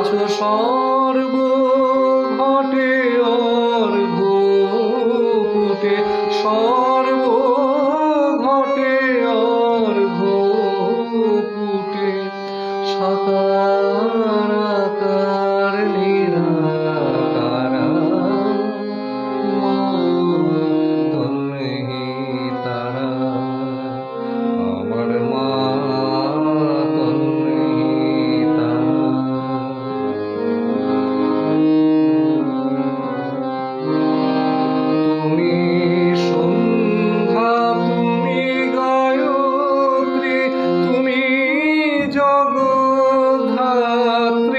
আছো সর্ব জগদ্ধাত্রী